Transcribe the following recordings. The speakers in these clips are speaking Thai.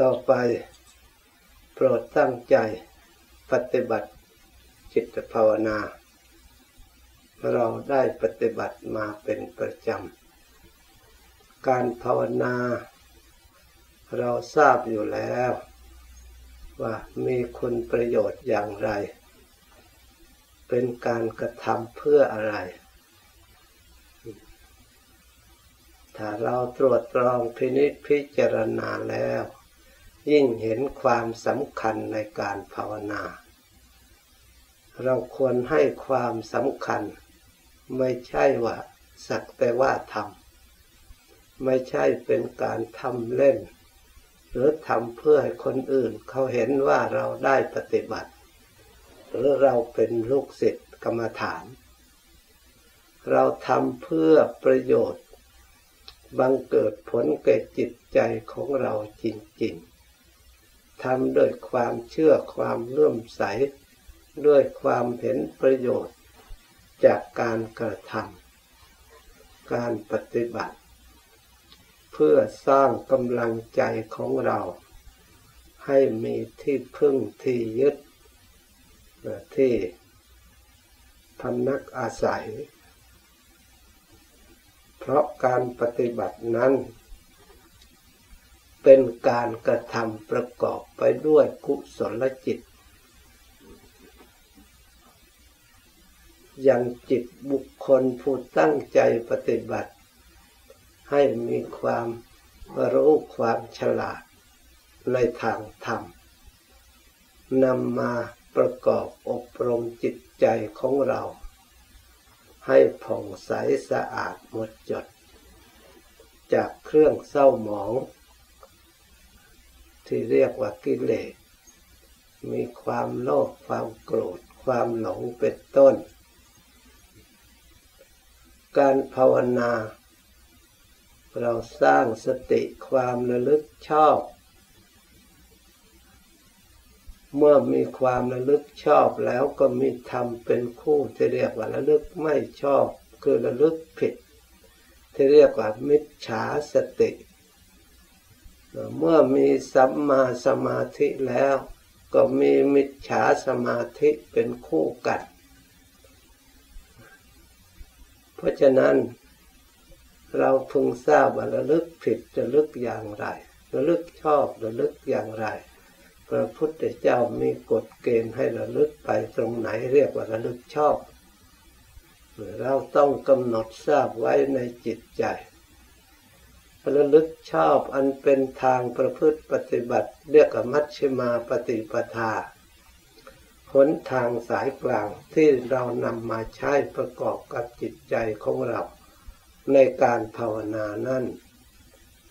ต่อไปโปรดตั้งใจปฏิบัติจิตภาวนา เราได้ปฏิบัติมาเป็นประจำ การภาวนา เราทราบอยู่แล้ว ว่ามีคุณประโยชน์อย่างไร เป็นการกระทำเพื่ออะไร ถ้าเราตรวจตรองพินิจพิจารณาแล้ว ยิ่งเห็นความสำคัญในการภาวนา เราควรให้ความสำคัญ ไม่ใช่ว่าสักแต่ว่าทำไม่ใช่เป็นการทำเล่น หรือทำเพื่อให้คนอื่นเขาเห็นว่าเราได้ปฏิบัติ หรือเราเป็นลูกศิษย์กรรมฐาน เราทำเพื่อประโยชน์บังเกิดผลแก่จิตใจของเราจริงๆ ทำด้วยความเชื่อความเลื่อมใส ด้วยความเห็นประโยชน์ จากการกระทำการปฏิบัติ เพื่อสร้างกำลังใจของเรา ให้มีที่พึ่งที่ยึดที่พนักอาศัย เพราะการปฏิบัตินั้น เป็นการกระทำประกอบไปด้วยกุศลจิต ยังจิตบุคคลผู้ตั้งใจปฏิบัติ ให้มีความรู้ความฉลาดในทางธรรมนำมาประกอบอบรมจิตใจของเรา ให้ผ่องใสสะอาดหมดจด จากเครื่องเศร้าหมอง ที่เรียกว่ากิเลส มีความโลภความโกรธ ความหลงเป็นต้น การภาวนา เราสร้างสติความระลึกชอบ เมื่อมีความระลึกชอบแล้วก็มีธรรมเป็นคู่ที่เรียกว่าระลึกไม่ชอบ คือระลึกผิด ที่เรียกว่ามิจฉาสติ เมื่อมีสัมมาสมาธิแล้ว ก็มีมิจฉาสมาธิเป็นคู่กัน เพราะฉะนั้น เราพึงทราบว่าระลึกผิดระลึกอย่างไร ระลึกชอบระลึกอย่างไร พระพุทธเจ้ามีกฎเกณฑ์ให้ระลึกไปตรงไหนเรียกว่าระลึกชอบ เราต้องกำหนดทราบไว้ในจิตใจ ระลึกชอบอันเป็นทางประพฤติปฏิบัติเรียกมัชฌิมาปฏิปทาหนทางสายกลางที่เรานำมาใช้ประกอบกับจิตใจของเรา ในการภาวนานั้น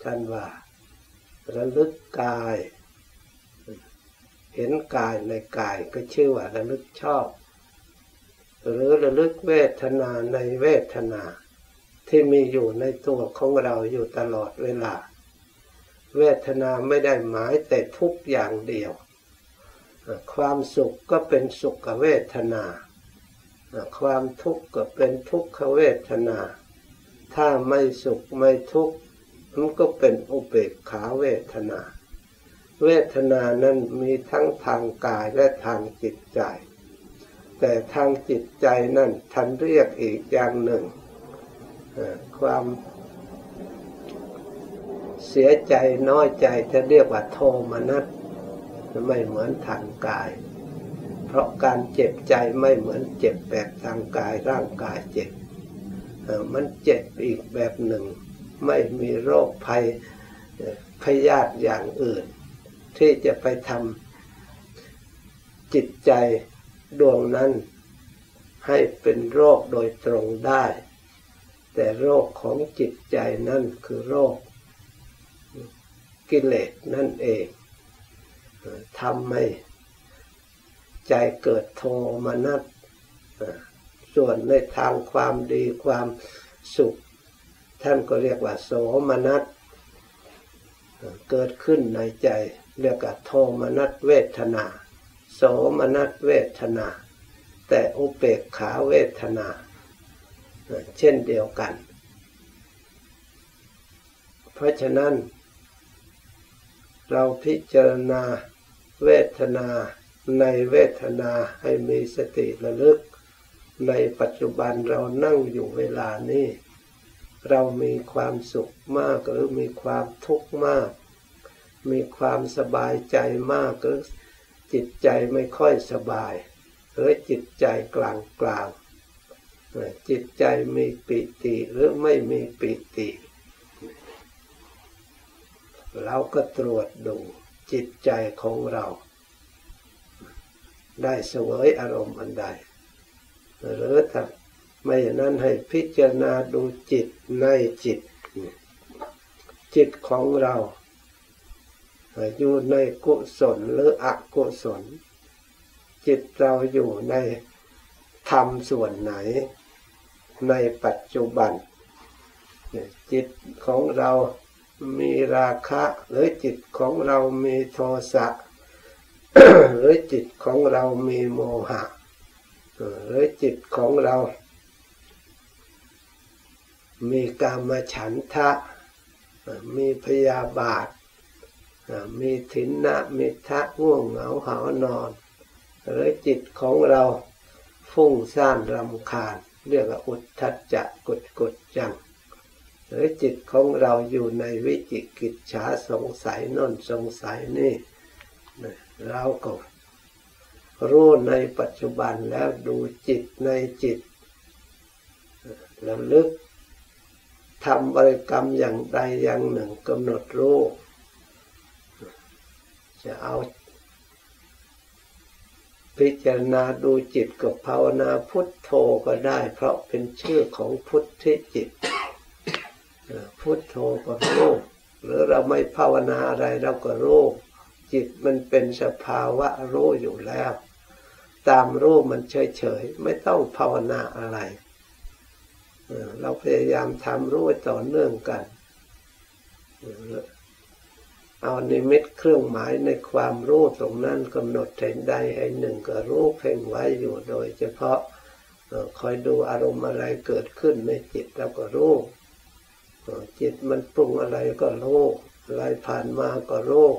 ท่านว่า ระลึกกาย เห็นกายในกายก็ชื่อว่าระลึกชอบ หรือระลึกเวทนาในเวทนา ที่มีอยู่ในตัวของเราอยู่ตลอดเวลา เวทนาไม่ได้หมายแต่ทุกอย่างเดียว ความสุขก็เป็นสุขเวทนา ความทุกข์ก็เป็นทุกขเวทนา ถ้าไม่สุขไม่ทุกข์มันก็เป็นอุเบกขาเวทนา เวทนานั้นมีทั้งทางกายและทางจิตใจ แต่ทางจิตใจนั่นท่านเรียกอีกอย่างหนึ่ง ความเสียใจน้อยใจจะเรียกว่าโทมนัสไม่เหมือนทางกาย เพราะการเจ็บใจไม่เหมือนเจ็บแบบทางกายร่างกายเจ็บมันเจ็บอีกแบบหนึ่ง ไม่มีโรคภัยพยาธิอย่างอื่น ที่จะไปทำจิตใจดวงนั้นให้เป็นโรคโดยตรงได้ แต่โรคของจิตใจนั่นคือโรคกิเลสนั่นเองทำให้ใจเกิดโทมนัสส่วนในทางความดีความสุข ท่านก็เรียกว่า โสมนัสเกิดขึ้นในใจ เรียกว่าโทมนัสเวทนา โสมนัสเวทนา แต่อุเบกขาเวทนา เช่นเดียวกัน เพราะฉะนั้น เราพิจารณาเวทนาในเวทนาให้มีสติระลึก ในปัจจุบันเรานั่งอยู่เวลานี้ เรามีความสุขมากหรือมีความทุกข์มาก มีความสบายใจมากหรือจิตใจไม่ค่อยสบาย หรือจิตใจกลางกลาง จิตใจมีปิติหรือไม่มีปิติ เราก็ตรวจดูจิตใจของเรา ได้เสวยอารมณ์อันใด หรือถ้าไม่อย่างนั้นให้พิจารณาดูจิตในจิต จิตของเราอยู่ในกุศลหรืออกุศล จิตเราอยู่ในธรรมส่วนไหน ในปัจจุบัน จิตของเรามีราคะ หรือจิตของเรามีโทสะหรือจิตของเรามีโมหะ หรือจิตของเรา มีกามฉันทะ มีพยาบาท มีถินนะมิทะง่วงเหงาหานอน หรือจิตของเราฟุ้งซ่านรำคาญ เรียกว่าอุทธัจจะกดกดจัง หรือจิตของเราอยู่ในวิจิกิจฉาสงสัยนนสงสัยนี่เราก็รู้ในปัจจุบันแล้วดูจิตในจิตระลึกทำบริกรรมอย่างใดอย่างหนึ่งกำหนดรู้จะเอา พิจารณาดูจิตกับภาวนาพุทโธก็ได้ เพราะเป็นชื่อของพุทธิจิต พุทโธก็รู้หรือเราไม่ภาวนาอะไรเราก็รู้จิตมันเป็นสภาวะรู้อยู่แล้ว ตามรู้มันเฉยๆไม่ต้องภาวนาอะไร เราพยายามทำรู้ต่อเนื่องกัน เอานิมิตเครื่องหมายในความรู้ตรงนั้นกำหนดเห็นใดให้หนึ่งก็รู้เพ่งไว้อยู่โดย เฉพาะคอยดูอารมณ์อะไรเกิดขึ้นในจิตเราก็รู้จิตมันปรุงอะไรก็รู้อะไรผ่านมาก็รู้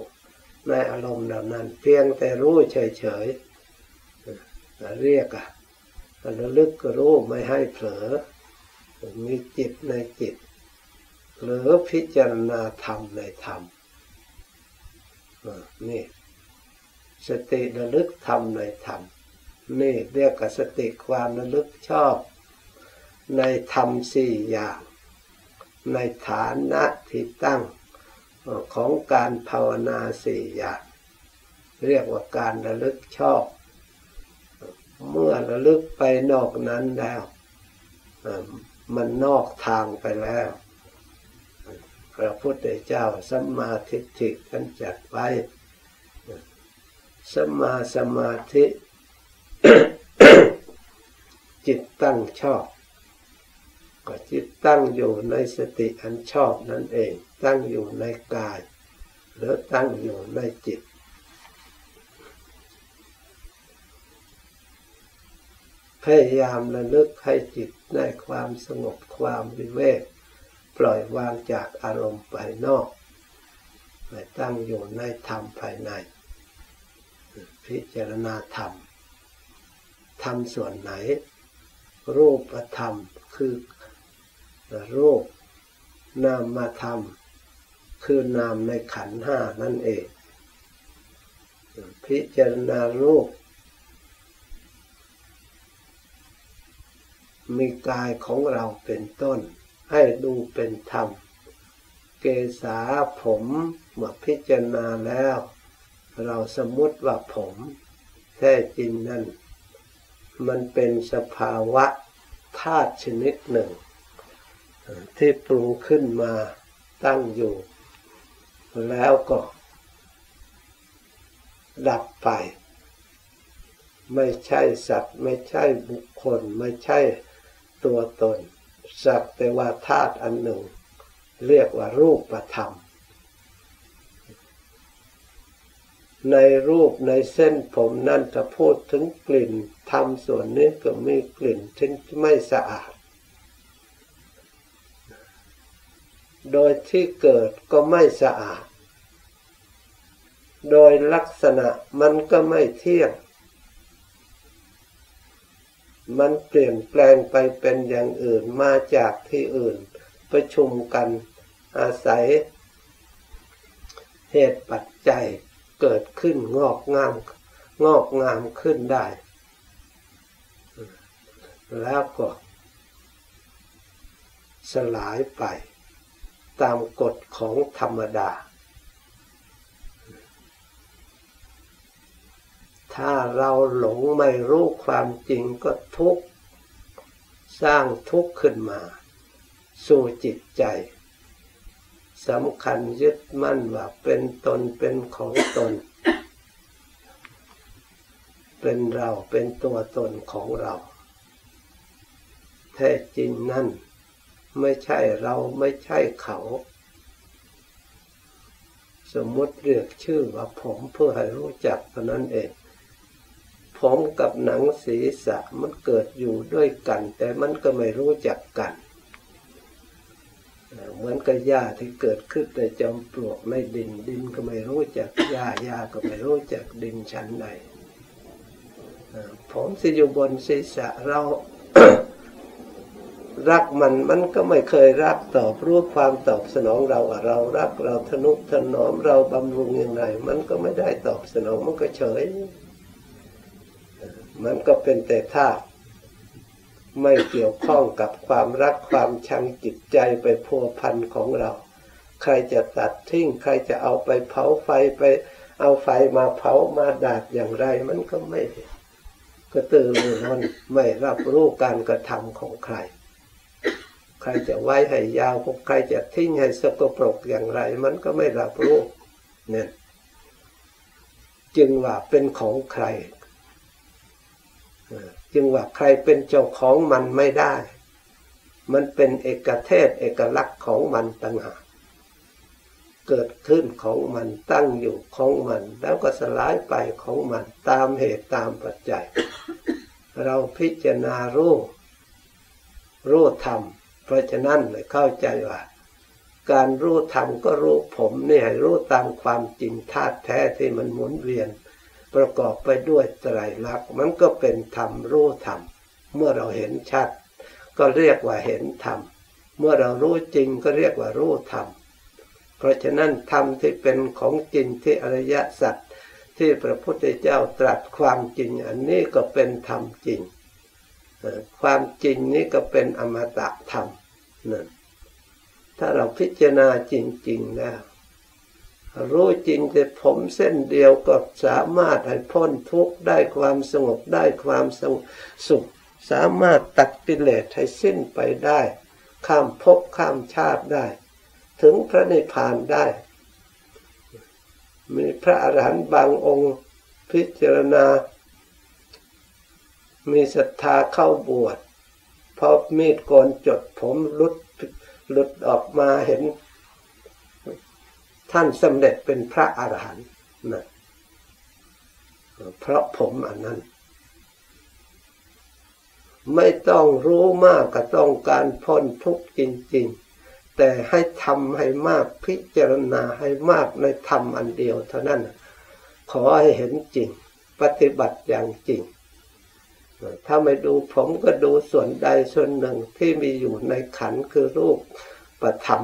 ในอารมณ์เหล่านั้น เพียงแต่รู้เฉยๆเรียกอะระลึกก็รู้ไม่ให้เผลอมีจิตในจิตหรือพิจารณาธรรมในธรรม นี่สติระลึกธรรมในธรรมนี่เรียกกับสติความระลึกชอบ ในธรรมสี่อย่าง ในฐานะที่ตั้งของการภาวนาสี่อย่างเรียกว่าการระลึกชอบ เมื่อระลึกไปนอกนั้นแล้ว มันนอกทางไปแล้ว พระพุทธเจ้าสัมมาทิฏฐิท่านจัดไว้สัมมาสมาธิ จิตตั้งชอบ ก็จิตตั้งอยู่ในสติอันชอบนั่นเอง ตั้งอยู่ในกาย หรือตั้งอยู่ในจิต พยายามระลึกให้จิตได้ความสงบความวิเวก ปล่อยวางจากอารมณ์ภายนอกไปตั้งอยู่ในธรรมภายใน พิจารณาธรรม ธรรมส่วนไหน รูปธรรมคือรูปนามมาทำคือนามในขันห้านั่นเอง พิจารณารูป มีกายของเราเป็นต้น ให้ดูเป็นธรรม เกษาผมเมื่อพิจารณาแล้ว เราสมมติว่าผมแท้จริงนั่น มันเป็นสภาวะธาตุชนิดหนึ่ง ที่ปรุงขึ้นมาตั้งอยู่ แล้วก็ดับไป ไม่ใช่สัตว์ ไม่ใช่บุคคล ไม่ใช่ตัวตน สักแต่ว่าธาตุอันหนึ่ง เรียกว่ารูปธรรม ในรูปในเส้นผมนั่นจะพูดถึงกลิ่นทำส่วนนี้ก็มีกลิ่นที่ไม่สะอาด โดยที่เกิดก็ไม่สะอาด โดยลักษณะมันก็ไม่เที่ยง มันเปลี่ยนแปลงไปเป็นอย่างอื่นมาจากที่อื่น ประชุมกันอาศัย เหตุปัจจัยเกิดขึ้นงอกงาม งอกงามขึ้นได้ แล้วก็สลายไปตามกฎของธรรมดา ถ้าเราหลงไม่รู้ความจริงก็ทุกข์สร้างทุกข์ขึ้นมา สู่จิตใจสำคัญยึดมั่นว่าเป็นตนเป็นของตน เป็นเราเป็นตัวตนของเรา แท้จริงนั่น ไม่ใช่เราไม่ใช่เขา สมมติเรียกชื่อว่าผมเพื่อให้รู้จักเท่านั้นเอง ผมกับหนังศีรษะมันเกิดอยู่ด้วยกัน แต่มันก็ไม่รู้จักกัน เหมือนกับหญ้าที่เกิดขึ้นในจอมปลวกในดินดินก็ไม่รู้จักหญ้าหญ้าก็ไม่รู้จักดินชั้นใดผมสิอยู่บนศีรษะเรารักมันมันก็ไม่เคยรักตอบรู้ความตอบสนองเราเรารักเราทนุถนอมเราบำรุงอย่างไร มันก็ไม่ได้ตอบสนองมันก็เฉย มันก็เป็นแต่ธาตุไม่เกี่ยวข้องกับความรักความชังจิตใจไปพัวพันของเรา ใครจะตัดทิ้ง ใครจะเอาไปเผาไฟไปเอาไฟมาเผามาดาดอย่างไร มันก็ไม่ก็ตื่นรือร้นไม่รับรู้การกระทำของใคร ใครจะไว้ให้ยาวใครจะทิ้งให้สกปรกอย่างไร มันก็ไม่รับรู้เนี่ยจึงว่าเป็นของใคร จึงว่าใครเป็นเจ้าของมันไม่ได้ มันเป็นเอกเทศเอกลักษณ์ของมันต่างหากเกิดขึ้นของมันตั้งอยู่ของมัน แล้วก็สลายไปของมันตามเหตุตามปัจจัย เราพิจารณารู้รู้ธรรม เพราะฉะนั้นเลยเข้าใจว่า การรู้ธรรมก็รู้ผมเนี่ยรู้ตามความจริงธาตุแท้ที่มันหมุนเวียน ประกอบไปด้วยไตรลักษณ์มันก็เป็นธรรมรู้ธรรม เมื่อเราเห็นชัด ก็เรียกว่าเห็นธรรม เมื่อเรารู้จริงก็เรียกว่ารู้ธรรม เพราะฉะนั้นธรรมที่เป็นของจริงที่อริยสัจที่พระพุทธเจ้าตรัสความจริง อันนี้ก็เป็นธรรมจริง ความจริงนี้ก็เป็นอมตะธรรมนั่นถ้าเราพิจารณาจริง ๆ แล้ว รู้จริงแต่ผมเส้นเดียวก็สามารถให้พ้นทุกข์ได้ความสงบได้ความสงสุข สามารถตัดกิเลสให้สิ้นไปได้ ข้ามภพข้ามชาติได้ ถึงพระนิพพานได้ มีพระอรหันต์บางองค์พิจารณา มีศรัทธาเข้าบวชพอมีดโกนจดผมลุดหลุดออกมาเห็น ท่านสำเร็จเป็นพระอรหันต์นะเพราะผมอันนั้น ไม่ต้องรู้มากก็ต้องการพ้นทุกข์จริง ๆ แต่ให้ทำให้มากพิจารณาให้มากในธรรมอันเดียวเท่านั้น ขอให้เห็นจริง ปฏิบัติอย่างจริง ถ้าไม่ดูผมก็ดูส่วนใดส่วนหนึ่งที่มีอยู่ในขันคือรูปประธรรม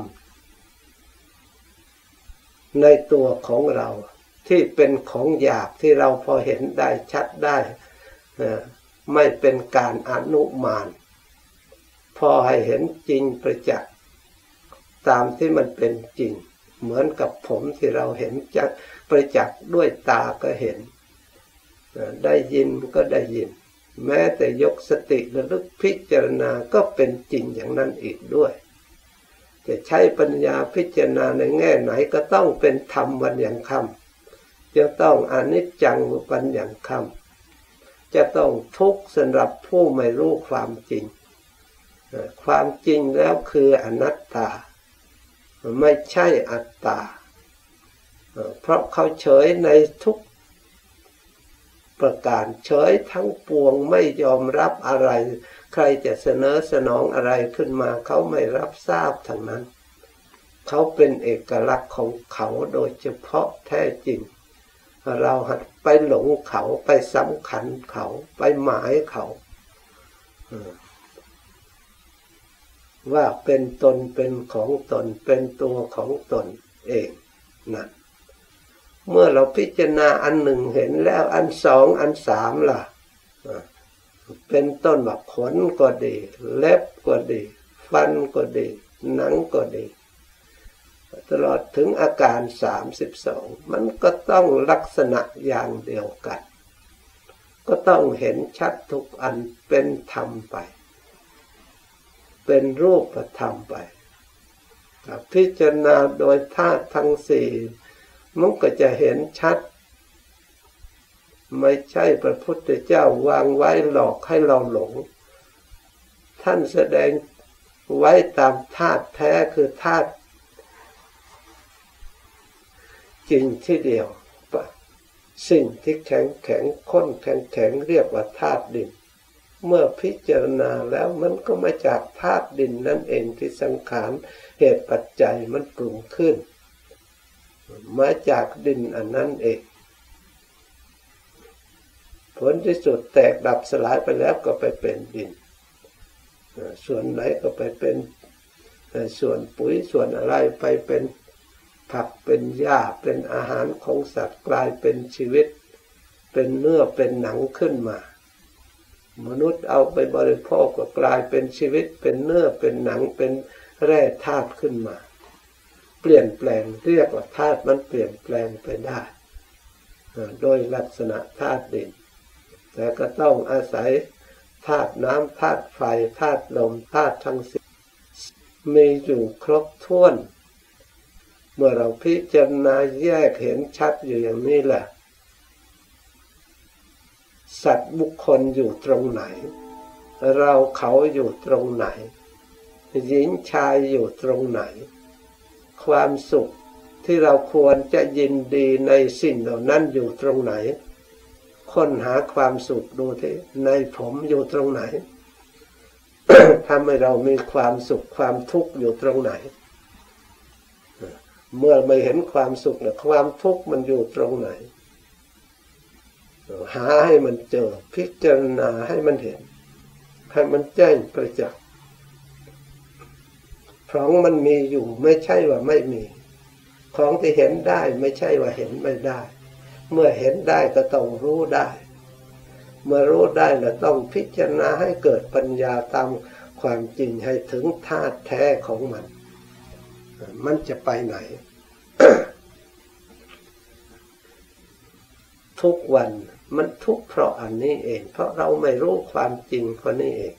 ในตัวของเราที่เป็นของหยาบที่เราพอเห็นได้ชัดได้ไม่เป็นการอนุมาน พอให้เห็นจริงประจักษ์ตามที่มันเป็นจริง เหมือนกับผมที่เราเห็นจักประจักษ์ด้วยตาก็เห็น ได้ยินก็ได้ยิน แม้แต่ยกสติระลึกพิจารณาก็เป็นจริงอย่างนั้นอีกด้วย จะใช้ปัญญาพิจารณาในแง่ไหนก็ต้องเป็นธรรมวันอย่างคำจะต้องอนิจจังวันอย่างคำจะต้องทุกข์สำหรับผู้ไม่รู้ความจริง ความจริงแล้วคืออนัตตา ไม่ใช่อัตตา เพราะเขาเฉยในทุกประการเฉยทั้งปวงไม่ยอมรับอะไร ใครจะเสนอสนองอะไรขึ้นมาเขาไม่รับทราบทั้งนั้น เขาเป็นเอกลักษณ์ของเขาโดยเฉพาะแท้จริง เราหัดไปหลงเขาไปสำคัญเขาไปหมายเขาว่าเป็นตนเป็นของตนเป็นตัวของตนเองนั่นเมื่อเราพิจารณาอันหนึ่งเห็นแล้วอันสองอันสามล่ะ เป็นต้นแบบขนก็ดี เล็บก็ดี ฟันก็ดี หนังก็ดี ตลอดถึงอาการสามสิบสองมันก็ต้องลักษณะอย่างเดียวกัน ก็ต้องเห็นชัดทุกอันเป็นธรรมไป เป็นรูปธรรมไปพิจารณาโดยธาตุทั้งสี่มันก็จะเห็นชัด ไม่ใช่พระพุทธเจ้าวางไว้หลอกให้เราหลง ท่านแสดงไว้ตามธาตุแท้คือธาตุจริงที่เดียว สิ่งที่แข็งแข็งข้นแข็งแข็งเรียกว่าธาตุดิน เมื่อพิจารณาแล้วมันก็มาจากธาตุดินนั่นเองที่สังขารเหตุปัจจัยมันปรุงขึ้น มาจากดินอันนั้นเอง ผลที่สุดแตกดับสลายไปแล้วก็ไปเป็นดิน ส่วนไหนก็ไปเป็นส่วนปุ๋ยส่วนอะไรไปเป็นผักเป็นหญ้าเป็นอาหารของสัตว์กลายเป็นชีวิต เป็นเนื้อเป็นหนังขึ้นมา มนุษย์เอาไปบริโภคก็กลายเป็นชีวิต เป็นเนื้อเป็นหนังเป็นแร่ธาตุขึ้นมา เปลี่ยนแปลงเรียกว่าธาตุมันเปลี่ยนแปลงไปได้ โดยลักษณะธาตุดิน แต่ก็ต้องอาศัยธาตุน้ำธาตุไฟธาตุลมธาตุทั้งสิ้นมีอยู่ครบถ้วน เมื่อเราพิจารณาแยกเห็นชัดอยู่อย่างนี้แหละ สัตว์บุคคลอยู่ตรงไหน เราเขาอยู่ตรงไหน หญิงชายอยู่ตรงไหน ความสุขที่เราควรจะยินดีในสิ่งเหล่านั้นอยู่ตรงไหน ค้นหาความสุขดูที่ในผมอยู่ตรงไหนทำให้เรามีความสุขความทุกข์อยู่ตรงไหน เมื่อไม่เห็นความสุขเนี่ยความทุกข์มันอยู่ตรงไหน หาให้มันเจอพิจารณาให้มันเห็น ให้มันแจ้งประจักษ์ของมันมีอยู่ไม่ใช่ว่าไม่มี ของที่เห็นได้ไม่ใช่ว่าเห็นไม่ได้ เมื่อเห็นได้ก็ต้องรู้ได้ เมื่อรู้ได้เราต้องพิจารณาให้เกิดปัญญาตามความจริงให้ถึงธาตุแท้ของมัน มันจะไปไหน ทุกวันมันทุกเพราะอันนี้เอง เพราะเราไม่รู้ความจริงคนนี้เอง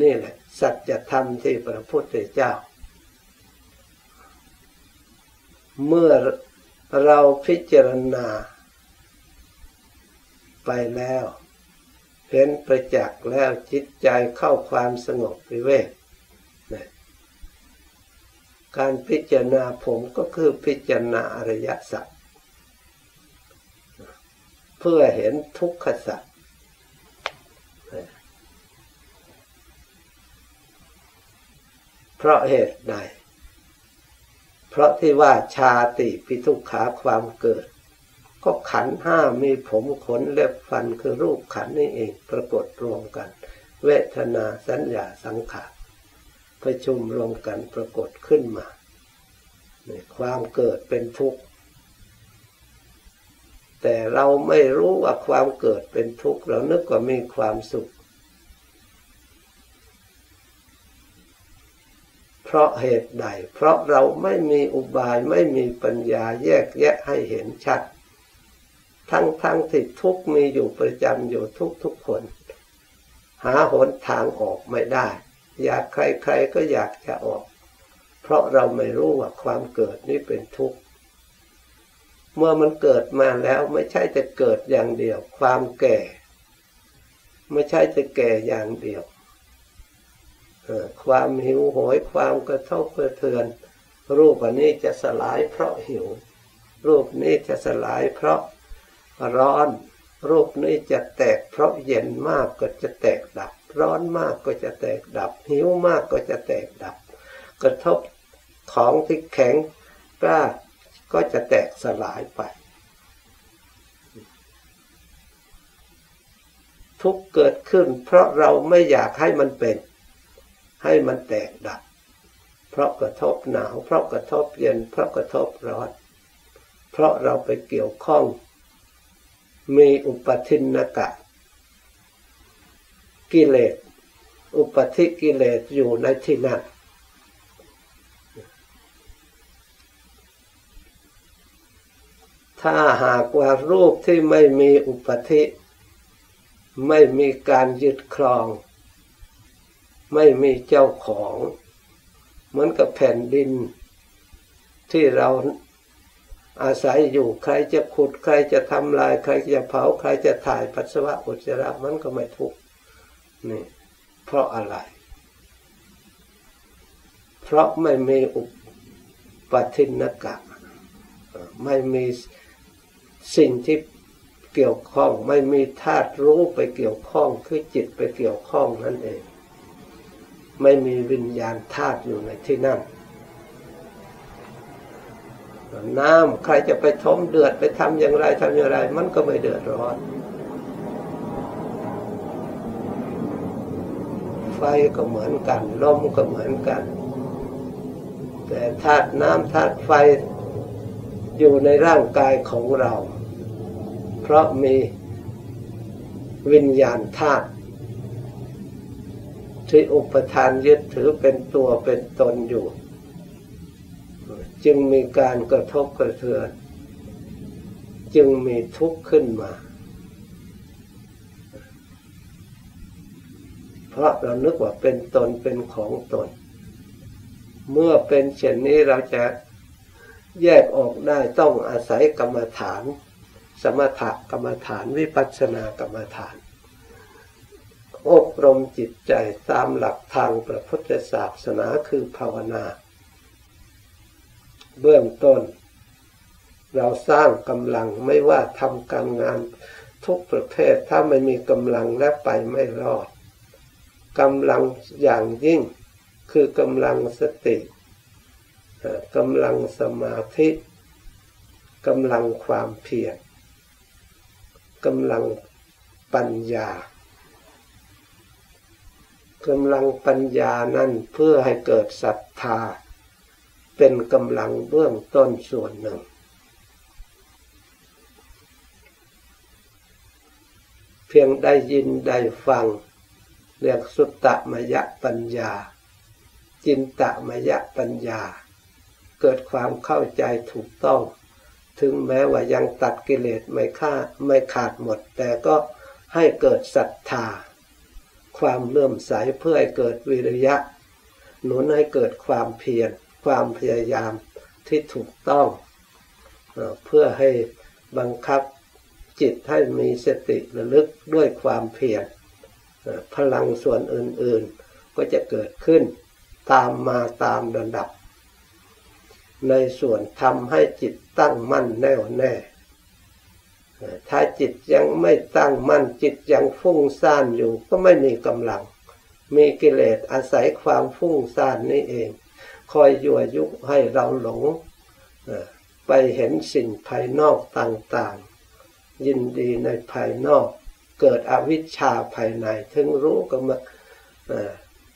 นี่แหละ สัจธรรมที่พระพุทธเจ้า เมื่อ เราพิจารณา ไปแล้ว เห็นประจักษ์แล้วจิตใจเข้าความสงบวิเวกการพิจารณาผมก็คือพิจารณาอริยสัจเพื่อเห็นทุกขสัจเพราะเหตุใด เพราะที่ว่าชาติปิทุกขาความเกิด ก็ขันห้ามีผมขนเล็บฟันคือรูปขันนี่เองปรากฏรวมกัน เวทนาสัญญาสังขารประชุมรวมกันปรากฏขึ้นมาความเกิดเป็นทุกข์ แต่เราไม่รู้ว่าความเกิดเป็นทุกข์ เรานึกว่ามีความสุข เพราะเหตุใด เพราะเราไม่มีอุบายไม่มีปัญญาแยกแยะให้เห็นชัด ทั้งทั้งที่ทุกมีอยู่ประจำอยู่ทุกทุกคน หาหนทางออกไม่ได้ อยากใครๆก็อยากจะออก เพราะเราไม่รู้ว่าความเกิดนี้เป็นทุกข์เมื่อมันเกิดมาแล้วไม่ใช่จะเกิดอย่างเดียว ความแก่ ไม่ใช่จะแก่อย่างเดียว ความหิวโหยความกระทบกระเทือน รูปอันนี้จะสลายเพราะหิว รูปนี้จะสลายเพราะร้อน รูปนี้จะแตกเพราะเย็นมากก็จะแตกดับ ร้อนมากก็จะแตกดับ หิวมากก็จะแตกดับ กระทบของที่แข็งกล้าก็จะแตกสลายไป ทุกเกิดขึ้นเพราะเราไม่อยากให้มันเป็น ให้มันแตกดับ เพราะกระทบหนาว เพราะกระทบเย็น เพราะกระทบร้อน เพราะเราไปเกี่ยวข้อง มีอุปทินนกะ กิเลส อุปธิกิเลสอยู่ในที่นั้นถ้าหากว่ารูปที่ไม่มีอุปธิ ไม่มีการยึดครอง ไม่มีเจ้าของ เหมือนกับแผ่นดิน ที่เราอาศัยอยู่ใครจะขุด ใครจะทำลาย ใครจะเผา ใครจะถ่ายปัสสาวะอุจจาระมันก็ไม่ทุกนี่เพราะอะไร เพราะไม่มีอุปทินกะไม่มีสิ่งที่เกี่ยวข้อง ไม่มีธาตุรู้ไปเกี่ยวข้อง คือจิตไปเกี่ยวข้องนั่นเอง ไม่มีวิญญาณธาตุอยู่ในที่นั่นน้ำใครจะไปทมเดือดไปทำอย่างไรทำอย่างไร มันก็ไม่เดือดร้อนไฟก็เหมือนกันลมก็เหมือนกัน แต่ธาตุน้ำธาตุไฟอยู่ในร่างกายของเรา เพราะมีวิญญาณธาตุ ที่อุปทานยึดถือเป็นตัวเป็นตนอยู่ จึงมีการกระทบกระเทือน จึงมีทุกข์ขึ้นมา เพราะเรานึกว่าเป็นตนเป็นของตน เมื่อเป็นเช่นนี้เราจะแยกออกได้ต้องอาศัยกรรมฐาน สมถกรรมฐานวิปัสสนากรรมฐาน อบรมจิตใจตามหลักทางพระพุทธศาสนาคือภาวนา เบื้องต้น เราสร้างกำลังไม่ว่าทำการงานทุกประเภทถ้าไม่มีกำลังและไปไม่รอดกำลังอย่างยิ่งคือกำลังสติกำลังสมาธิกำลังความเพียรกำลังปัญญา กำลังปัญญานั้นเพื่อให้เกิดศรัทธา เป็นกำลังเบื้องต้นส่วนหนึ่ง เพียงได้ยินได้ฟัง เรียกสุตตมยปัญญา จินตมยปัญญา เกิดความเข้าใจถูกต้อง ถึงแม้ว่ายังตัดกิเลสไม่ฆ่าไม่ขาดหมด แต่ก็ให้เกิดศรัทธา ความเลื่อมใสเพื่อให้เกิดวิริยะ หนุนให้เกิดความเพียรความพยายามที่ถูกต้อง เพื่อให้บังคับจิตให้มีสติระลึกด้วยความเพียรพลังส่วนอื่นๆ ก็จะเกิดขึ้นตามมาตามระดับ ในส่วนทำให้จิตตั้งมั่นแน่วแน่ ถ้าจิตยังไม่ตั้งมั่นจิตยังฟุ้งซ่านอยู่ ก็ไม่มีกำลัง มีกิเลสอาศัยความฟุ้งซ่านนี่เอง คอยยั่วยุให้เราหลงไปเห็นสิ่งภายนอกต่างๆ ยินดีในภายนอก เกิดอวิชชาภายใน ถึงรู้ก็มัน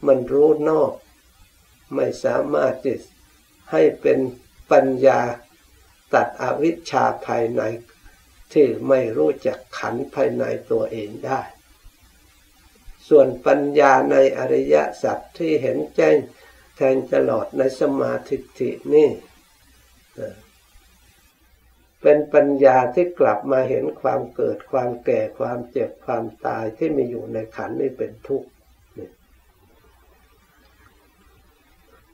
มันรู้นอก ไม่สามารถจะให้เป็นปัญญาตัดอวิชชาภายใน ที่ไม่รู้จักขันภายในตัวเองได้ ส่วนปัญญาในอริยสัจที่เห็นแจ้งแทงตลอดในสมาธิินี่เป็นปัญญาที่กลับมาเห็นความเกิดความแก่ความเจ็บความตายที่มีอยู่ในขันนี่เป็นทุกข์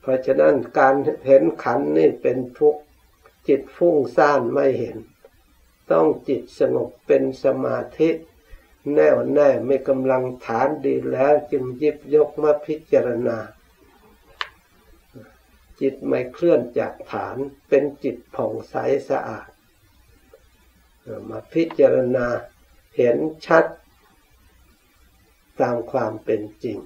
เพราะฉะนั้นการเห็นขันนี่เป็นทุกข์จิตฟุ้งซ่านไม่เห็น ต้องจิตสงบเป็นสมาธิ แน่วแน่ไม่กำลังฐานดีแล้วจึงยิบยกมาพิจารณา จิตไม่เคลื่อนจากฐานเป็นจิตผ่องใสสะอาด มาพิจารณาเห็นชัดตามความเป็นจริง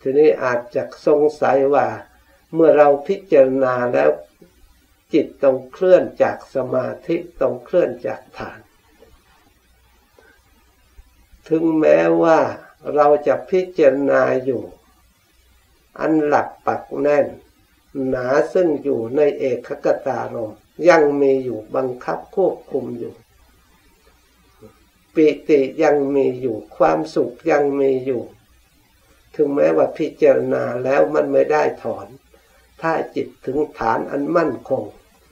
ทีนี้อาจจะสงสัยว่า เมื่อเราพิจารณาแล้ว จิตต้องเคลื่อนจากสมาธิต้องเคลื่อนจากฐาน ถึงแม้ว่าเราจะพิจารณาอยู่ อันหลักปักแน่น หนาซึ่งอยู่ในเอกคตารมยังมีอยู่บังคับควบคุมอยู่ ปิติยังมีอยู่ความสุขยังมีอยู่ ถึงแม้ว่าพิจารณาแล้วมันไม่ได้ถอน ถ้าจิตถึงฐานอันมั่นคง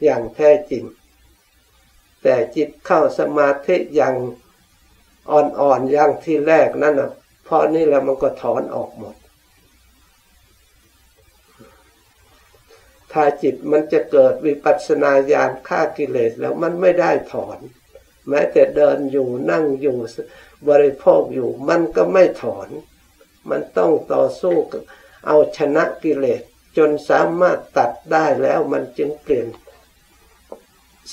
อย่างแท้จริง แต่จิตเข้าสมาธิอย่างอ่อนๆอย่างที่แรกนั่นนะพอนี่แล้วมันก็ถอนออกหมด ถ้าจิตมันจะเกิดวิปัสสนาญาณฆ่ากิเลสแล้วมันไม่ได้ถอน แม้แต่เดินอยู่นั่งอยู่บริโภคอยู่มันก็ไม่ถอน มันต้องต่อสู้เอาชนะกิเลสจนสามารถตัดได้แล้วมันจึงเปลี่ยน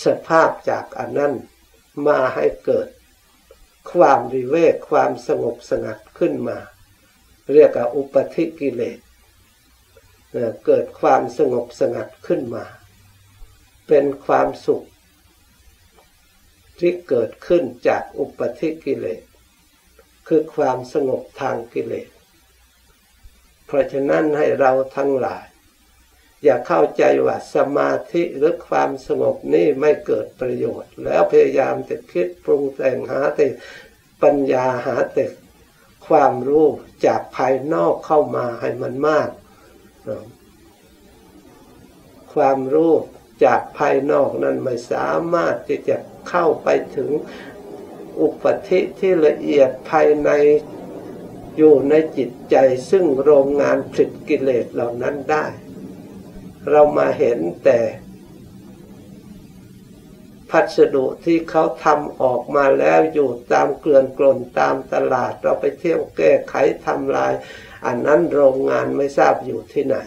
สภาพจากอันนั้นมาให้เกิด ความวิเวกความสงบสงัดขึ้นมา เรียกว่าอุปธิกิเลสเกิดความสงบสงัดขึ้นมา เป็นความสุข ที่เกิดขึ้นจากอุปธิกิเลส คือความสงบทางกิเลส เพราะฉะนั้นให้เราทั้งหลาย อย่าเข้าใจว่าสมาธิหรือความสงบนี่ไม่เกิดประโยชน์ แล้วพยายามจะคิดปรุงแต่งหาแต่ปัญญาหาแต่ความรู้จากภายนอกเข้ามาให้มันมาก ความรู้จากภายนอกนั้นไม่สามารถที่จะเข้าไปถึงอุปธิที่ละเอียดภายในอยู่ในจิตใจซึ่งโรงงานผลิตกิเลสเหล่านั้นได้ เรามาเห็นแต่พัสดุที่เขาทำออกมาแล้วอยู่ตามเกลื่อนกลนตามตลาด เราไปเที่ยวแก้ไขทำลาย อันนั้นโรงงานไม่ทราบอยู่ที่ไหน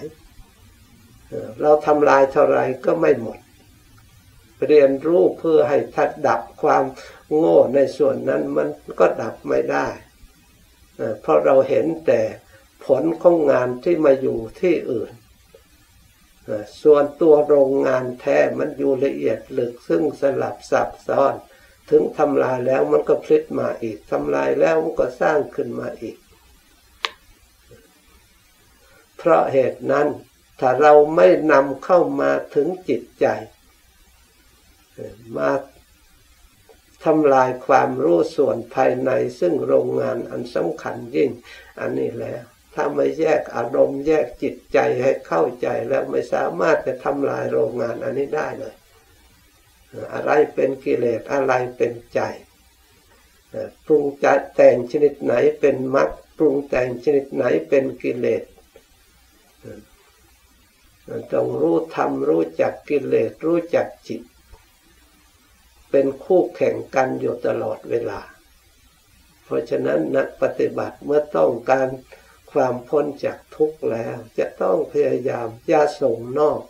เราทำลายเท่าไรก็ไม่หมด เรียนรู้เพื่อให้ทัดดับความโง่ในส่วนนั้นมันก็ดับไม่ได้ เพราะเราเห็นแต่ผลของงานที่มาอยู่ที่อื่น ส่วนตัวโรงงานแท้มันอยู่ละเอียดลึกซึ่งสลับซับซ้อน ถึงทำลายแล้วมันก็พลิกมาอีกทำลายแล้วมันก็สร้างขึ้นมาอีก เพราะเหตุนั้นถ้าเราไม่นำเข้ามาถึงจิตใจ มาทำลายความรู้ส่วนภายในซึ่งโรงงานอันสำคัญยิ่ง อันนี้แล้ว ถ้าไม่แยกอารมณ์แยกจิตใจให้เข้าใจแล้วไม่สามารถจะทำลายโรงงานอันนี้ได้เลย อะไรเป็นกิเลสอะไรเป็นใจปรุงจัดแต่งชนิดไหนเป็นมรรคปรุงแต่งชนิดไหนเป็นกิเลสต้องรู้ธรรมรู้จักกิเลสรู้จักจิต เป็นคู่แข่งกันอยู่ตลอดเวลา เพราะฉะนั้นนักปฏิบัติเมื่อต้องการ ความพ้นจากทุกข์แล้ว จะต้องพยายามอย่าส่งนอก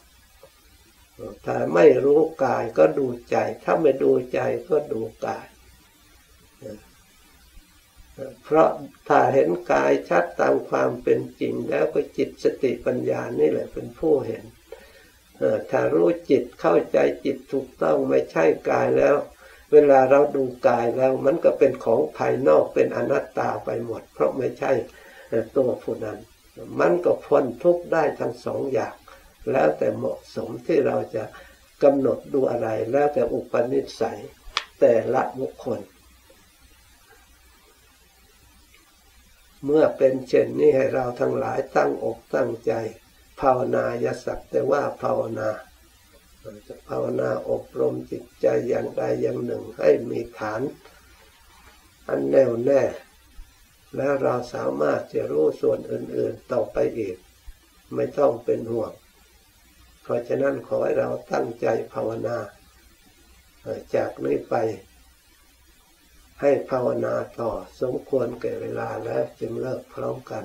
ถ้าไม่รู้กายก็ดูใจ ถ้าไม่ดูใจก็ดูกาย เพราะถ้าเห็นกายชัดตามความเป็นจริงแล้วก็จิตสติปัญญานี่แหละเป็นผู้เห็นถ้ารู้จิตเข้าใจจิตถูกต้องไม่ใช่กายแล้ว เวลาเราดูกายแล้วมันก็เป็นของภายนอกเป็นอนัตตาไปหมด เพราะไม่ใช่ ตัวผู้นั้น มันก็พ้นทุกข์ได้ทั้งสองอย่าง แล้วแต่เหมาะสมที่เราจะกำหนดดูอะไร แล้วแต่อุปนิสัยแต่ละบุคคล เมื่อเป็นเช่นนี้ให้เราทั้งหลายตั้งอกตั้งใจ ภาวนายสักแต่ว่าภาวนาจะภาวนาอบรมจิตใจอย่างใดอย่างหนึ่งให้มีฐาน อันแน่วแน่ แล้วเราสามารถจะรู้ส่วนอื่นๆต่อไปอีก ไม่ต้องเป็นห่วง เพราะฉะนั้นขอให้เราตั้งใจภาวนา จากนี้ไป ให้ภาวนาต่อสมควรแก่เวลาแล้วจึงเลิกพร้อมกัน